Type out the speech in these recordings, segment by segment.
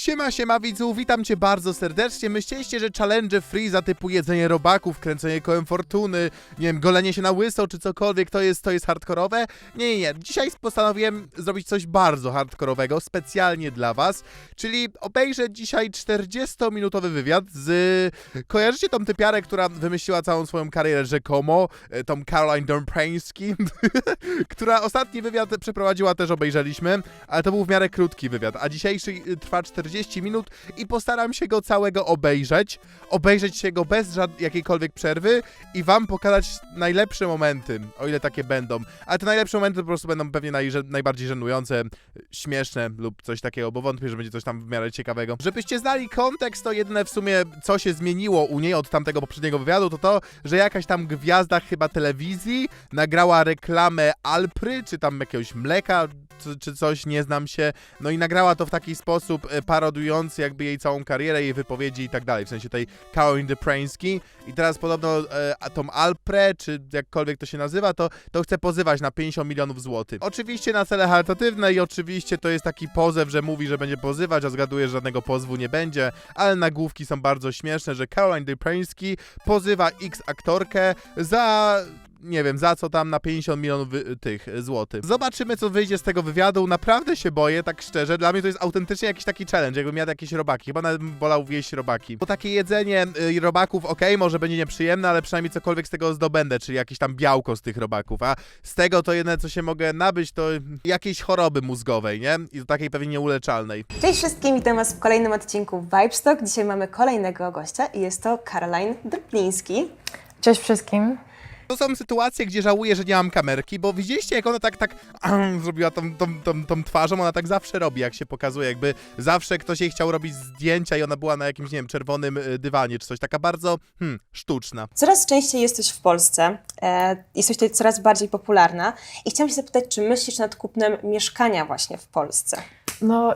Siema, siema widzu, witam cię bardzo serdecznie. Myśleliście, że challenge Freeza typu jedzenie robaków, kręcenie kołem fortuny, nie wiem, golenie się na łyso czy cokolwiek, to jest, to jest hardkorowe? Nie, nie, nie. Dzisiaj postanowiłem zrobić coś bardzo hardkorowego, specjalnie dla was, czyli obejrzę dzisiaj 40-minutowy wywiad z... Kojarzycie tą typiarę, która wymyśliła całą swoją karierę rzekomo, e, tą Caroline Domprański, która ostatni wywiad przeprowadziła, też obejrzeliśmy, ale to był w miarę krótki wywiad, a dzisiejszy y, trwa 40 minut i postaram się go całego obejrzeć, obejrzeć się go bez jakiejkolwiek przerwy i wam pokazać najlepsze momenty, o ile takie będą. Ale te najlepsze momenty po prostu będą pewnie najże- najbardziej żenujące, śmieszne lub coś takiego, bo wątpię, że będzie coś tam w miarę ciekawego. Żebyście znali kontekst, to jedyne w sumie, co się zmieniło u niej od tamtego poprzedniego wywiadu, to to, że jakaś tam gwiazda chyba telewizji nagrała reklamę Alpry, czy tam jakiegoś mleka, czy, coś, nie znam się. No i nagrała to w taki sposób e, parodujący jakby jej całą karierę, jej wypowiedzi i tak dalej, w sensie tej Caroline Deprański. I teraz podobno e, tą Alprę, czy jakkolwiek to się nazywa, to, to chce pozywać na 50 milionów złotych. Oczywiście na cele charytatywne i oczywiście to jest taki pozew, że mówi, że będzie pozywać, a zgaduję, że żadnego pozwu nie będzie, ale nagłówki są bardzo śmieszne, że Caroline Deprański pozywa X aktorkę za nie wiem, za co tam na 50 milionów tych złotych. Zobaczymy, co wyjdzie z tego wywiadu. Naprawdę się boję, tak szczerze. Dla mnie to jest autentycznie jakiś taki challenge, jakbym jadł jakieś robaki. Chyba nawet bym wolał wieść robaki. Bo takie jedzenie y, robaków, okej, może będzie nieprzyjemne, ale przynajmniej cokolwiek z tego zdobędę, czyli jakieś tam białko z tych robaków. A z tego to jedyne, co się mogę nabyć, to jakiejś choroby mózgowej, nie? I to takiej pewnie nieuleczalnej. Cześć wszystkim, witam Was w kolejnym odcinku Vibestock. Dzisiaj mamy kolejnego gościa i jest to Caroline Drbliński. Cześć wszystkim. To są sytuacje, gdzie żałuję, że nie mam kamerki, bo widzieliście, jak ona tak, tak zrobiła tą, tą, tą, tą twarzą, ona tak zawsze robi, jak się pokazuje, jakby zawsze ktoś jej chciał robić zdjęcia i ona była na jakimś, nie wiem, czerwonym y, dywanie czy coś, taka bardzo, hmm, sztuczna. Coraz częściej jesteś w Polsce, e, jesteś tutaj coraz bardziej popularna i chciałam się zapytać, czy myślisz nad kupnem mieszkania właśnie w Polsce? No,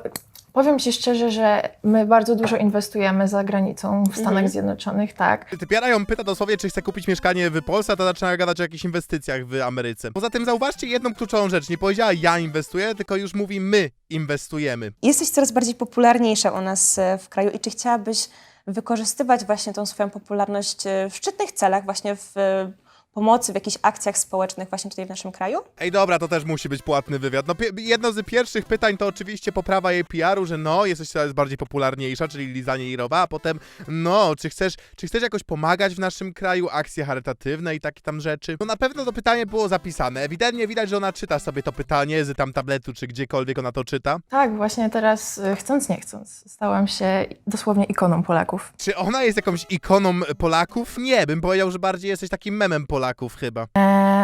powiem Ci szczerze, że my bardzo dużo inwestujemy za granicą w Stanach Mhm. Zjednoczonych, tak. Typiara ją pyta dosłownie, czy chce kupić mieszkanie w Polsce, a ta zaczyna gadać o jakichś inwestycjach w Ameryce. Poza tym zauważcie jedną kluczową rzecz, nie powiedziała ja inwestuję, tylko już mówi my inwestujemy. Jesteś coraz bardziej popularniejsza u nas e, w kraju i czy chciałabyś wykorzystywać właśnie tą swoją popularność e, w szczytnych celach, właśnie w e, pomocy, w jakichś akcjach społecznych właśnie tutaj w naszym kraju? Ej, dobra, to też musi być płatny wywiad. No, jedno z pierwszych pytań to oczywiście poprawa jej PR-u, że no, jesteś coraz bardziej popularniejsza, czyli lizanie rowa, a potem, no, czy chcesz, czy chcesz jakoś pomagać w naszym kraju, akcje charytatywne i takie tam rzeczy? No na pewno to pytanie było zapisane. Ewidentnie widać, że ona czyta sobie to pytanie z tam tabletu, czy gdziekolwiek ona to czyta. Tak, właśnie teraz, y, chcąc nie chcąc, stałam się dosłownie ikoną Polaków. Czy ona jest jakąś ikoną Polaków? Nie, bym powiedział, że bardziej jesteś takim memem Polaków chyba. E,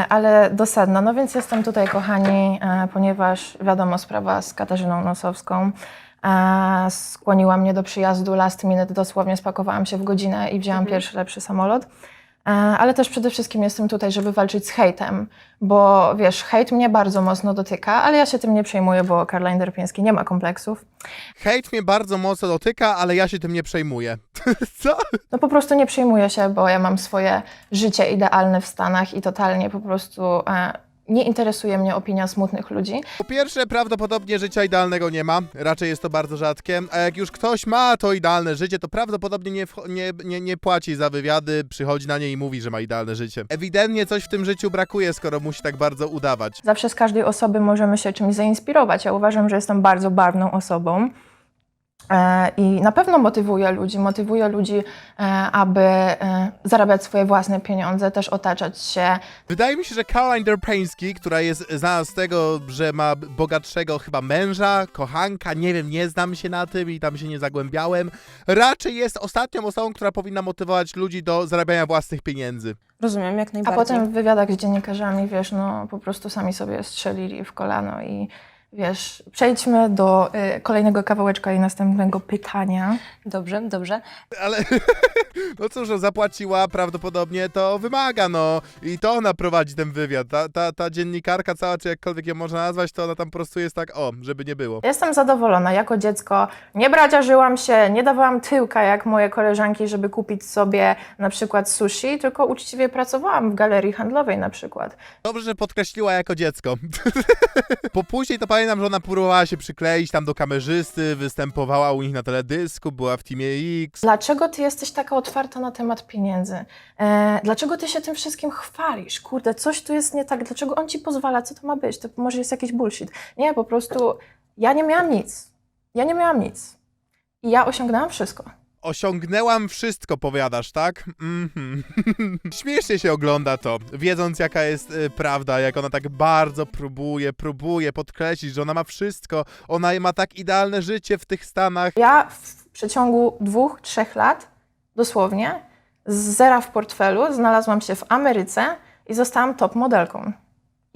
ale dosadna. No więc jestem tutaj, kochani, e, ponieważ wiadomo, sprawa z Katarzyną Nosowską e, skłoniła mnie do przyjazdu last minute. Dosłownie spakowałam się w godzinę i wzięłam pierwszy lepszy samolot. E, ale też przede wszystkim jestem tutaj, żeby walczyć z hejtem, bo wiesz, hejt mnie bardzo mocno dotyka, ale ja się tym nie przejmuję, bo Caroline Derpiński nie ma kompleksów. Hejt mnie bardzo mocno dotyka, ale ja się tym nie przejmuję. Co? No po prostu nie przejmuję się, bo ja mam swoje życie idealne w Stanach i totalnie po prostu e, nie interesuje mnie opinia smutnych ludzi. Po pierwsze, prawdopodobnie życia idealnego nie ma, raczej jest to bardzo rzadkie, a jak już ktoś ma to idealne życie, to prawdopodobnie nie, nie, nie, nie płaci za wywiady, przychodzi na nie i mówi, że ma idealne życie. Ewidentnie coś w tym życiu brakuje, skoro musi tak bardzo udawać. Zawsze z każdej osoby możemy się czymś zainspirować. Ja uważam, że jestem bardzo barwną osobą. E, I na pewno motywuję ludzi, motywuję ludzi, e, aby e, zarabiać swoje własne pieniądze, też otaczać się Wydaje mi się, że Caroline Derpański, która jest znana z tego, że ma bogatszego chyba męża, kochanka, nie wiem, nie znam się na tym i tam się nie zagłębiałem, raczej jest ostatnią osobą, która powinna motywować ludzi do zarabiania własnych pieniędzy. Rozumiem, jak A najbardziej. potem w wywiadach z dziennikarzami, wiesz, no po prostu sami sobie strzelili w kolano i wiesz, przejdźmy do y, kolejnego kawałeczka i następnego pytania. Dobrze, dobrze. Ale no cóż, no, zapłaciła prawdopodobnie, to wymaga, no. I to ona prowadzi ten wywiad. Ta, ta, ta dziennikarka cała, czy jakkolwiek ją można nazwać, to ona tam po prostu jest tak, o, żeby nie było. Jestem zadowolona. Jako dziecko nie braciażyłam się, nie dawałam tyłka jak moje koleżanki, żeby kupić sobie na przykład sushi, tylko uczciwie pracowałam w galerii handlowej na przykład. Dobrze, że podkreśliła jako dziecko. Bo później to pamiętam, że ona próbowała się przykleić tam do kamerzysty, występowała u nich na teledysku, była w Teamie X. Dlaczego ty jesteś taka otwarta na temat pieniędzy? E, dlaczego ty się tym wszystkim chwalisz? Kurde, coś tu jest nie tak. Dlaczego on ci pozwala? Co to ma być? To może jest jakiś bullshit. Nie, po prostu ja nie miałam nic. Ja nie miałam nic. I ja osiągnęłam wszystko. Osiągnęłam wszystko, powiadasz, tak? Mhm. Śmiesznie się ogląda to, wiedząc jaka jest y, prawda, jak ona tak bardzo próbuje, próbuje podkreślić, że ona ma wszystko, ona ma tak idealne życie w tych Stanach. Ja w przeciągu dwóch, trzech lat, dosłownie, z zera w portfelu znalazłam się w Ameryce i zostałam top modelką.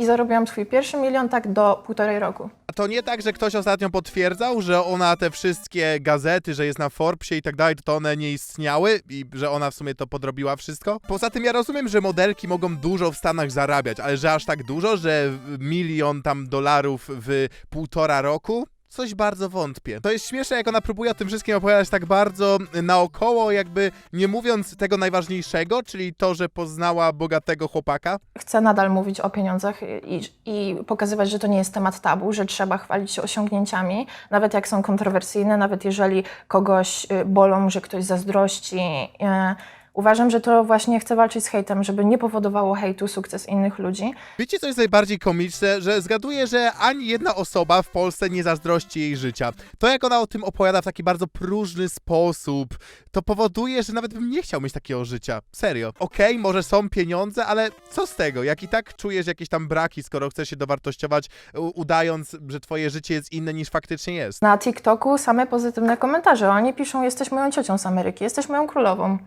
I zarobiłam swój pierwszy milion tak do półtorej roku. A to nie tak, że ktoś ostatnio potwierdzał, że ona te wszystkie gazety, że jest na Forbesie i tak dalej, to one nie istniały i że ona w sumie to podrobiła wszystko? Poza tym ja rozumiem, że modelki mogą dużo w Stanach zarabiać, ale że aż tak dużo, że milion tam dolarów w półtora roku? Coś bardzo wątpię. To jest śmieszne, jak ona próbuje o tym wszystkim opowiadać tak bardzo naokoło, jakby nie mówiąc tego najważniejszego, czyli to, że poznała bogatego chłopaka. Chcę nadal mówić o pieniądzach i, i pokazywać, że to nie jest temat tabu, że trzeba chwalić się osiągnięciami, nawet jak są kontrowersyjne, nawet jeżeli kogoś y, bolą, że ktoś zazdrości. Y, Uważam, że to właśnie chcę walczyć z hejtem, żeby nie powodowało hejtu sukces innych ludzi. Wiecie, co jest najbardziej komiczne? Że zgaduję, że ani jedna osoba w Polsce nie zazdrości jej życia. To, jak ona o tym opowiada w taki bardzo próżny sposób, to powoduje, że nawet bym nie chciał mieć takiego życia. Serio. Okej, może są pieniądze, ale co z tego? Jak i tak czujesz jakieś tam braki, skoro chcesz się dowartościować, u- udając, że twoje życie jest inne niż faktycznie jest. Na TikToku same pozytywne komentarze. Oni piszą, jesteś moją ciocią z Ameryki, jesteś moją królową.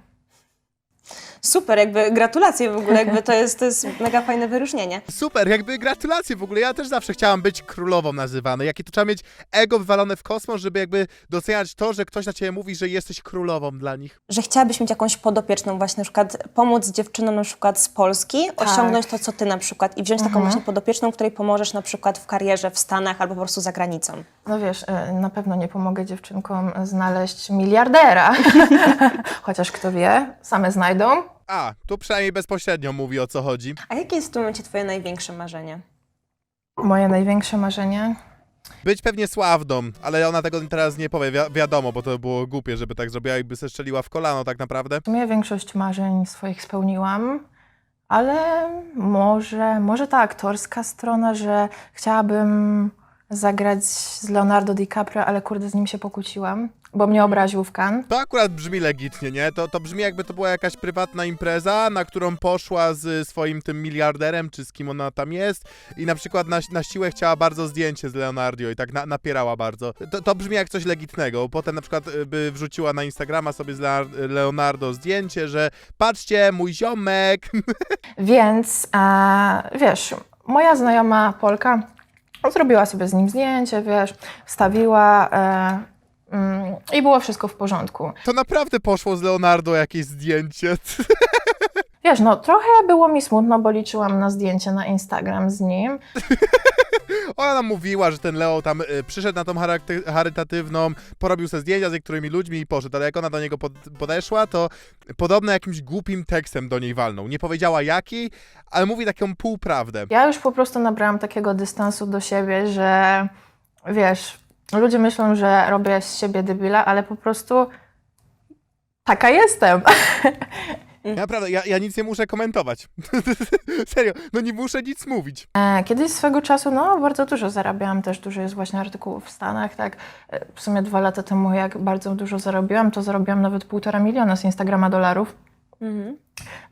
Super, jakby gratulacje w ogóle, jakby to jest, to jest mega fajne wyróżnienie. Super, jakby gratulacje w ogóle. Ja też zawsze chciałam być królową nazywany. Jakie to trzeba mieć ego wywalone w kosmos, żeby jakby doceniać to, że ktoś na ciebie mówi, że jesteś królową dla nich. Że chciałabyś mieć jakąś podopieczną właśnie, na przykład pomóc dziewczynom na przykład z Polski, osiągnąć to, co ty na przykład i wziąć taką właśnie podopieczną, której pomożesz na przykład w karierze w Stanach albo po prostu za granicą. No wiesz, y, na pewno nie pomogę dziewczynkom znaleźć miliardera. Chociaż kto wie, same znajdą. A, tu przynajmniej bezpośrednio mówi o co chodzi. A jakie jest w tym momencie twoje największe marzenie? Moje największe marzenie. Być pewnie sławną, ale ona tego teraz nie powie, wi- wiadomo, bo to by było głupie, żeby tak zrobiła i by se strzeliła w kolano tak naprawdę. W sumie większość marzeń swoich spełniłam, ale może, może ta aktorska strona, że chciałabym zagrać z Leonardo DiCaprio, ale kurde, z nim się pokłóciłam, bo mnie obraził w Cannes. To akurat brzmi legitnie, nie? To, to brzmi jakby to była jakaś prywatna impreza, na którą poszła z swoim tym miliarderem, czy z kim ona tam jest i na przykład na, na siłę chciała bardzo zdjęcie z Leonardo i tak na, napierała bardzo. To, to brzmi jak coś legitnego. Potem na przykład y, by wrzuciła na Instagrama sobie z Leonardo zdjęcie, że patrzcie, mój ziomek. Więc e, wiesz, moja znajoma Polka zrobiła sobie z nim zdjęcie, wiesz, wstawiła e, mm, i było wszystko w porządku. To naprawdę poszło z Leonardo jakieś zdjęcie. Wiesz, no trochę było mi smutno, bo liczyłam na zdjęcie na Instagram z nim. Ona nam mówiła, że ten Leo tam y, przyszedł na tą charakty- charytatywną, porobił sobie zdjęcia z niektórymi ludźmi i poszedł, ale jak ona do niego pod, podeszła, to podobno jakimś głupim tekstem do niej walnął. Nie powiedziała jaki, ale mówi taką półprawdę. Ja już po prostu nabrałam takiego dystansu do siebie, że wiesz, ludzie myślą, że robię z siebie debila, ale po prostu taka jestem. Ja naprawdę, ja, ja nic nie muszę komentować. Serio, no nie muszę nic mówić. E, Kiedyś swego czasu, no, bardzo dużo zarabiałam, też dużo jest właśnie artykułów w Stanach, tak. E, W sumie dwa lata temu, jak bardzo dużo zarobiłam, to zarobiłam nawet półtora miliona z Instagrama dolarów. Mhm.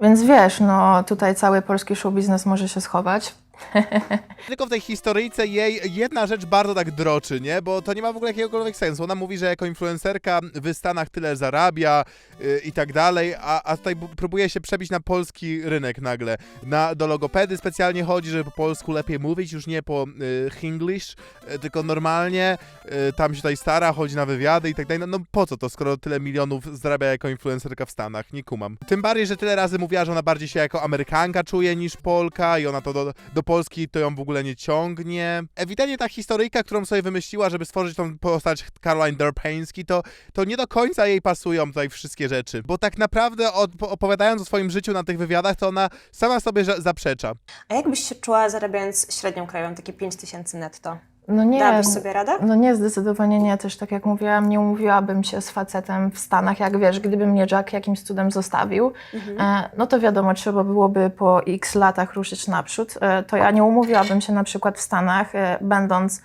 Więc wiesz, no, tutaj cały polski show biznes może się schować. Tylko w tej historyjce jej jedna rzecz bardzo tak droczy, nie? Bo to nie ma w ogóle jakiegokolwiek sensu. Ona mówi, że jako influencerka w Stanach tyle zarabia yy, i tak dalej, a, a tutaj próbuje się przebić na polski rynek nagle. Na, do logopedy specjalnie chodzi, żeby po polsku lepiej mówić, już nie po yy, hinglish, yy, tylko normalnie. Yy, tam się tutaj stara, chodzi na wywiady i tak dalej. No, no po co to, skoro tyle milionów zarabia jako influencerka w Stanach? Nie kumam. Tym bardziej, że tyle razy mówiła, że ona bardziej się jako Amerykanka czuje niż Polka i ona to do, do Polski to ją w ogóle nie ciągnie. Ewidentnie ta historyjka, którą sobie wymyśliła, żeby stworzyć tą postać Caroline Derpański, to, to nie do końca jej pasują tutaj wszystkie rzeczy. Bo tak naprawdę od, opowiadając o swoim życiu na tych wywiadach, to ona sama sobie zaprzecza. A jak byś się czuła zarabiając średnią krajową, takie 5 tysięcy netto? No nie, Dałabyś sobie radę? no nie, zdecydowanie nie. Też tak jak mówiłam, nie umówiłabym się z facetem w Stanach. Jak wiesz, gdyby mnie Jack jakimś cudem zostawił, e, no to wiadomo, trzeba byłoby po x latach ruszyć naprzód. E, to ja nie umówiłabym się na przykład w Stanach, e, będąc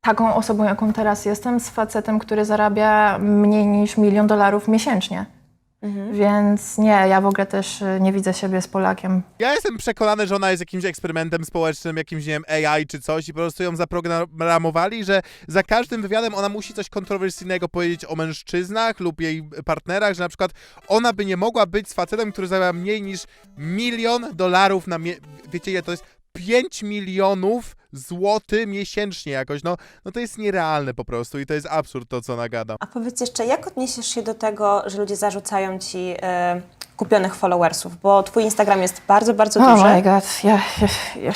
taką osobą, jaką teraz jestem, z facetem, który zarabia mniej niż milion dolarów miesięcznie. Więc nie, ja w ogóle też e, nie widzę siebie z Polakiem. Ja jestem przekonany, że ona jest jakimś eksperymentem społecznym, jakimś, nie wiem, AI czy coś i po prostu ją zaprogramowali, że za każdym wywiadem ona musi coś kontrowersyjnego powiedzieć o mężczyznach lub jej partnerach, że na przykład ona by nie mogła być z facetem, który zarabia mniej niż milion dolarów na mie- Wiecie ile to jest? 5 milionów złotych miesięcznie jakoś, no, no to jest nierealne po prostu i to jest absurd to, co ona gada. A powiedz jeszcze, jak odniesiesz się do tego, że ludzie zarzucają ci e, kupionych followersów? Bo twój Instagram jest bardzo, bardzo Oh duży. my god. Ja, ja, ja.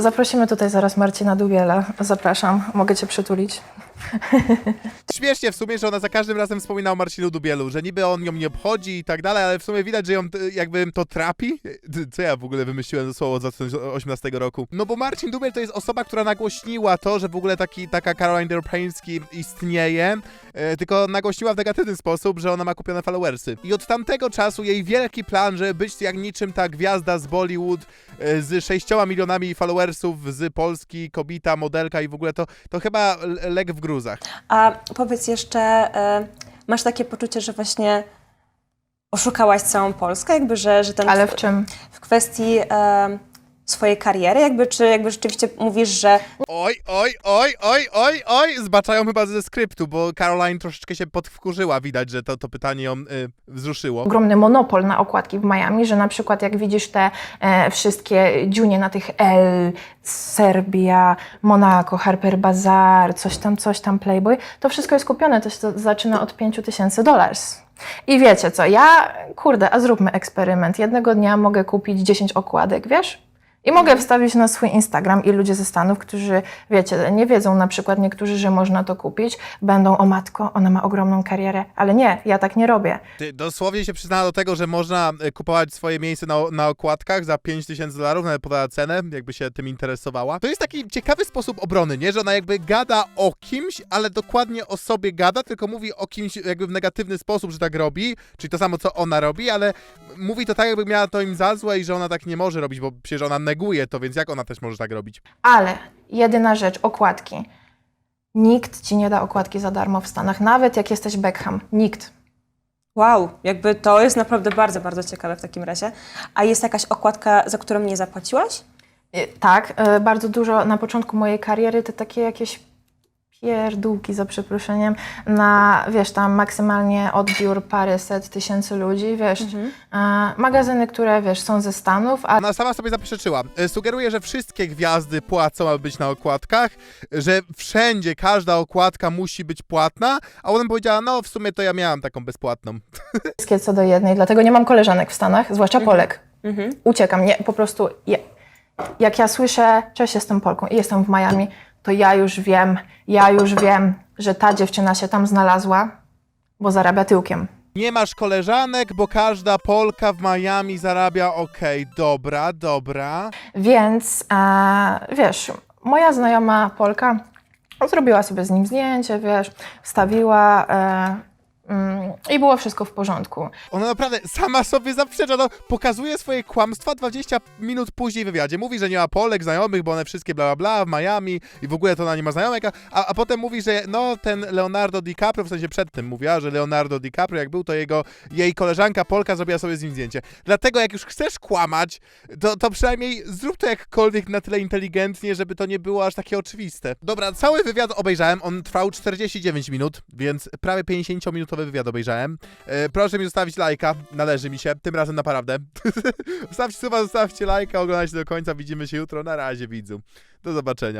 Zaprosimy tutaj zaraz Marcina Dubiela. Zapraszam. Mogę cię przytulić. Śmiesznie w sumie, że ona za każdym razem wspomina o Marcinu Dubielu, że niby on ją nie obchodzi i tak dalej, ale w sumie widać, że ją y, jakby to trapi. Y, Co ja w ogóle wymyśliłem to słowo z 2018 roku? No bo Marcin Dubiel to jest osoba, która nagłośniła to, że w ogóle taki, taka Caroline Derpański istnieje, e, tylko nagłośniła w negatywny sposób, że ona ma kupione followersy. I od tamtego czasu jej wielki plan, żeby być jak niczym ta gwiazda z Bollywood e, z 6 milionami followersów z Polski, kobita, modelka i w ogóle to, to chyba lek w gruzach. A powiedz jeszcze, e, masz takie poczucie, że właśnie oszukałaś całą Polskę, jakby, że, że ten Ale w czym? w kwestii swojej kariery, jakby, czy jakby rzeczywiście mówisz, że Oj, oj, oj, oj, oj, oj, zbaczają chyba ze skryptu, bo Caroline troszeczkę się podwkurzyła, widać, że to, to pytanie ją y, wzruszyło. Ogromny monopol na okładki w Miami, że na przykład jak widzisz te e, wszystkie dziunie na tych L, Serbia, Monaco, Harper Bazaar, coś tam, coś tam, Playboy, to wszystko jest kupione, to się to zaczyna od 5 tysięcy dolarów. I wiecie co, ja, kurde, a zróbmy eksperyment. Jednego dnia mogę kupić 10 okładek, wiesz? I mogę wstawić na swój Instagram i ludzie ze Stanów, którzy, wiecie, nie wiedzą na przykład niektórzy, że można to kupić, będą, o matko, ona ma ogromną karierę, ale nie, ja tak nie robię. Ty dosłownie się przyznała do tego, że można y, kupować swoje miejsce na, na okładkach za 5000 dolarów, nawet podała cenę, jakby się tym interesowała. To jest taki ciekawy sposób obrony, nie? Że ona jakby gada o kimś, ale dokładnie o sobie gada, tylko mówi o kimś jakby w negatywny sposób, że tak robi, czyli to samo, co ona robi, ale mówi to tak, jakby miała to im za złe i że ona tak nie może robić, bo przecież ona neguje to, więc jak ona też może tak robić? Ale jedyna rzecz, okładki. Nikt ci nie da okładki za darmo w Stanach, nawet jak jesteś Beckham. Nikt. wow, jakby to jest naprawdę bardzo, bardzo ciekawe w takim razie. A jest jakaś okładka, za którą nie zapłaciłaś? Y, Tak, y, bardzo dużo na początku mojej kariery te takie jakieś pierdółki, za przeproszeniem, na, wiesz, tam maksymalnie odbiór paręset tysięcy ludzi, wiesz, y, magazyny, które, wiesz, są ze Stanów, a Ona sama sobie zaprzeczyła. E, Sugeruje, że wszystkie gwiazdy płacą, aby być na okładkach, że wszędzie każda okładka musi być płatna, a ona powiedziała, no w sumie to ja miałam taką bezpłatną. wszystkie co do jednej, dlatego nie mam koleżanek w Stanach, zwłaszcza Polek. Uciekam, nie, po prostu ja, jak ja słyszę, cześć, jestem Polką i jestem w Miami, to ja już wiem, ja już wiem, że ta dziewczyna się tam znalazła, bo zarabia tyłkiem. Nie masz koleżanek, bo każda Polka w Miami zarabia okej, dobra, dobra. Więc e, wiesz, moja znajoma Polka zrobiła sobie z nim zdjęcie, wiesz, wstawiła e, mm, i było wszystko w porządku. Ona naprawdę sama sobie zaprzecza, no, pokazuje swoje kłamstwa 20 minut później w wywiadzie. Mówi, że nie ma Polek, znajomych, bo one wszystkie bla bla bla w Miami i w ogóle to ona nie ma znajomych, a, a potem mówi, że no ten Leonardo DiCaprio, w sensie przed tym mówiła, że Leonardo DiCaprio jak był, to jego, jej koleżanka Polka zrobiła sobie z nim zdjęcie. Dlatego jak już chcesz kłamać, to, to przynajmniej zrób to jakkolwiek na tyle inteligentnie, żeby to nie było aż takie oczywiste. Dobra, cały wywiad obejrzałem, on trwał 49 minut, więc prawie 50-minutowy wywiad obejrzałem. E, proszę mi zostawić lajka, należy mi się, tym razem naprawdę. Zostawcie suba, zostawcie lajka, oglądajcie do końca, widzimy się jutro, na razie widzu. Do zobaczenia.